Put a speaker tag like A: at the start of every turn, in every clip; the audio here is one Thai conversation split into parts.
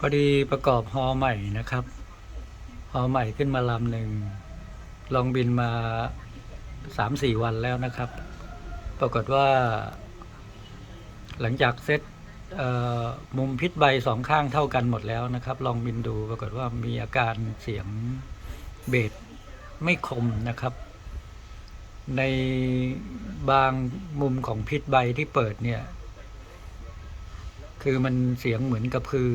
A: พอดีประกอบฮอใหม่นะครับฮอใหม่ขึ้นมาลำหนึ่งลองบินมาสามสี่วันแล้วนะครับ ปรากฏว่า หลังจากเซตมุมพิษใบสองข้างเท่ากันหมดแล้วนะครับ ลองบินดูปรากฏว่ามีอาการเสียงเบสไม่คมนะครับ ในบางมุมของพิษใบที่เปิดเนี่ย คือมันเสียงเหมือนกระพือ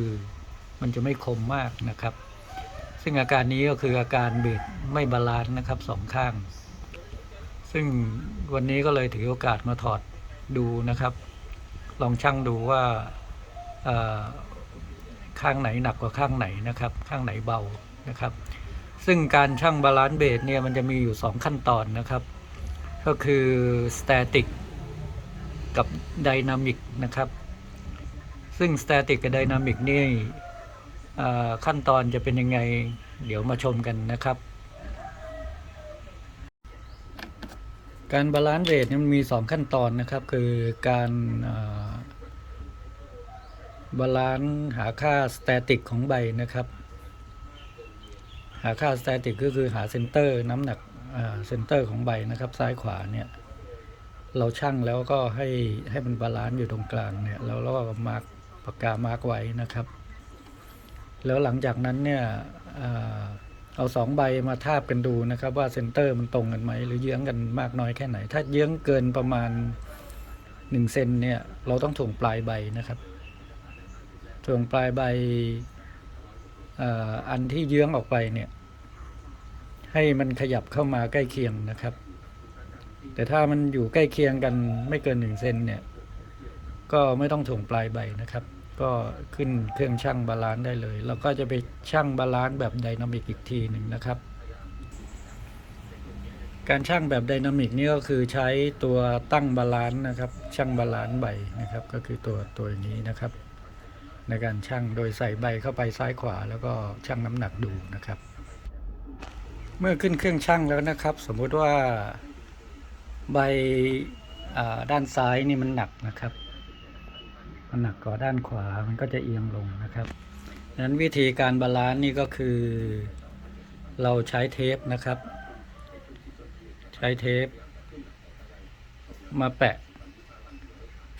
A: มันจะไม่คมมากนะครับ ซึ่งอาการนี้ก็คืออาการเบสไม่บาลานซ์นะครับสองข้าง ซึ่งวันนี้ก็เลยถือโอกาสมาถอดดูนะครับ ลองชั่งดูว่าข้างไหนหนักกว่าข้างไหนนะครับ ข้างไหนเบานะครับ ซึ่งการชั่งบาลานซ์เบสเนี่ยมันจะมีอยู่สองขั้นตอนนะครับ ก็คือ static กับ dynamic นะครับ ซึ่ง static กับ dynamic นี่ ขั้นตอนจะเป็นยังไง เดี๋ยวมาชมกันนะครับ การบาลานซ์เรทมันมีสองขั้นตอนนะครับ คือการบาลานซ์หาค่าสแตติกของใบนะครับ หาค่าสแตติกก็คือหาเซนเตอร์น้ำหนักเซนเตอร์ของใบนะครับซ้ายขวาเนี่ยเราชั่งแล้วก็ให้ให้มันบาลานซ์อยู่ตรงกลางเนี่ยแล้วเราก็มาร์กปากกามาร์กไว้นะครับ แล้วหลังจากนั้นเนี่ยเอาสองใบมาทาบกันดูนะครับว่าเซนเตอร์มันตรงกันไหมหรือเยื้องกันมากน้อยแค่ไหน ถ้าเยื้องเกินประมาณ1เซนเนี่ยเราต้องถ่วงปลายใบนะครับถ่วงปลายใบอันที่เยื้องออกไปเนี่ยให้มันขยับเข้ามาใกล้เคียงนะครับ แต่ถ้ามันอยู่ใกล้เคียงกันไม่เกินหนึ่งเซนเนี่ยก็ไม่ต้องถ่วงปลายใบนะครับ ก็ขึ้นเครื่องชั่งบาลานซ์ได้เลย เราก็จะไปชั่งบาลานซ์แบบไดนามิกอีกทีหนึ่งนะครับ การชั่งแบบไดนามิกนี่ก็คือใช้ตัวตั้งบาลานซ์นะครับชั่งบาลานซ์ใบนะครับก็คือตัวตัวนี้นะครับ ในการชั่งโดยใส่ใบเข้าไปซ้ายขวา แล้วก็ชั่งน้ำหนักดูนะครับ เมื่อขึ้นเครื่องชั่งแล้วนะครับ สมมุติว่าใบาด้านซ้ายนี่มันหนักนะครับ มันหนักกว่าด้านขวามันก็จะเอียงลงนะครับดังนั้นวิธีการบาลานซ์นี่ก็คือ เราใช้เทปนะครับ ใช้เทป มาแปะ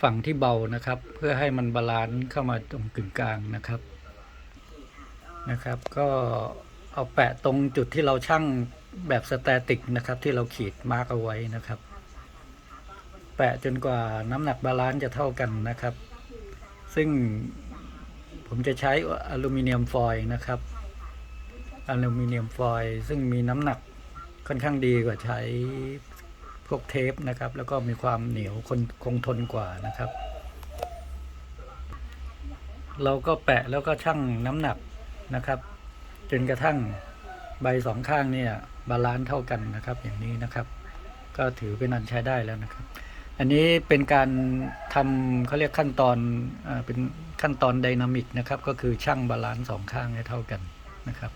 A: ฝั่งที่เบานะครับ เพื่อให้มันบาลานซ์เข้ามาตรงกึ่งกลางนะครับนะครับ ก็เอาแปะตรงจุดที่เราชั่งแบบสแตติกนะครับ ที่เราขีดมาร์กเอาไว้นะครับ แปะจนกว่าน้ำหนักบาลานซ์จะเท่ากันนะครับ ซึ่งผมจะใช้อลูมิเนียมฟอยล์นะครับ อลูมิเนียมฟอยล์ซึ่งมีน้ำหนักค่อนข้างดีกว่าใช้พวกเทปนะครับ แล้วก็มีความเหนียวคงคงทนกว่านะครับ เราก็แปะแล้วก็ชั่งน้ำหนักนะครับ จนกระทั่งใบสองข้างเนี่ยบาลานซ์เท่ากันนะครับ อย่างนี้นะครับ ก็ถือเป็นอันใช้ได้แล้วนะครับ อันนี้เป็นการทำเขาเรียกขั้นตอนอเป็นขั้นตอนไดนามิกนะครับ ก็คือช่างบาลานซ์สองข้างให้เท่ากันนะครับ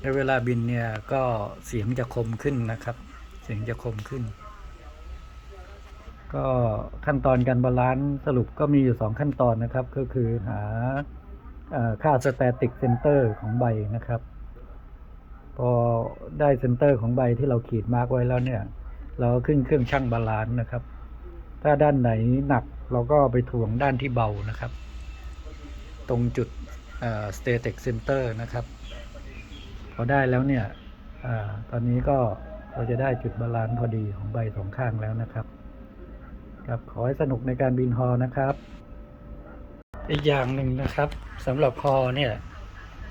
A: และเวลาบินเนี่ยก็เสียงจะคมขึ้นนะครับ เสียงจะคมขึ้น ก็ขั้นตอนการบาลานซ์สรุปก็มีอยู่สองขั้นตอนนะครับ ก็คือหาอค่าสแตติกเซนเตอร์ของใบนะครับ พอได้เซนเตอร์ของใบที่เราขีดมาร์กไว้แล้วเนี่ย เราก็ขึ้นเครื่องชั่งบาลานซ์นะครับ ถ้าด้านไหนหนักเราก็ไปถ่วงด้านที่เบานะครับ ตรงจุดสเตติกเซนเตอร์นะครับ พอได้แล้วเนี่ยอตอนนี้ก็เราจะได้จุดบาลานซ์พอดีของใบสองข้างแล้วนะครับ ครับขอให้สนุกในการบินฮอนะครับ อีกอย่างหนึ่งนะครับสำหรับฮอเนี่ย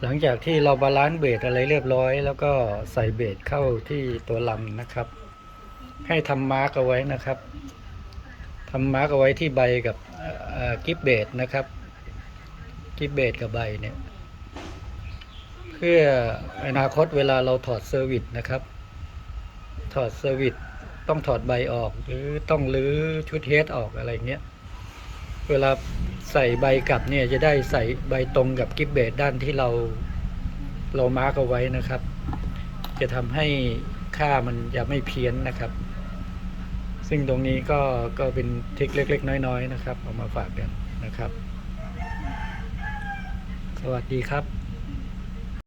A: หลังจากที่เราบาลานซ์เบสอะไรเรียบร้อย แล้วก็ใส่เบสเข้าที่ตัวลำนะครับ ให้ทำมาร์กเอาไว้นะครับทำมาร์กเอาไว้ที่ใบกับกิฟเบสนะครับกิฟเบสกับใบเนี่ย เพื่ออนาคตเวลาเราถอดเซอร์วิสนะครับ ถอดเซอร์วิสต้องถอดใบออก หรือต้องรื้อชุดเฮดออกอะไรเงี้ย เวลาใส่ใบกลับเนี่ยจะได้ใส่ใบตรงกับกิฟเบสด้านที่เราเรามาร์กเอาไว้นะครับ จะทำให้ค่ามันจะไม่เพี้ยนนะครับ ซึ่งตรงนี้ก็ก็เป็นทิคเล็ก ๆ น้อย ๆ นะครับ เอามาฝากกันนะครับ สวัสดีครับ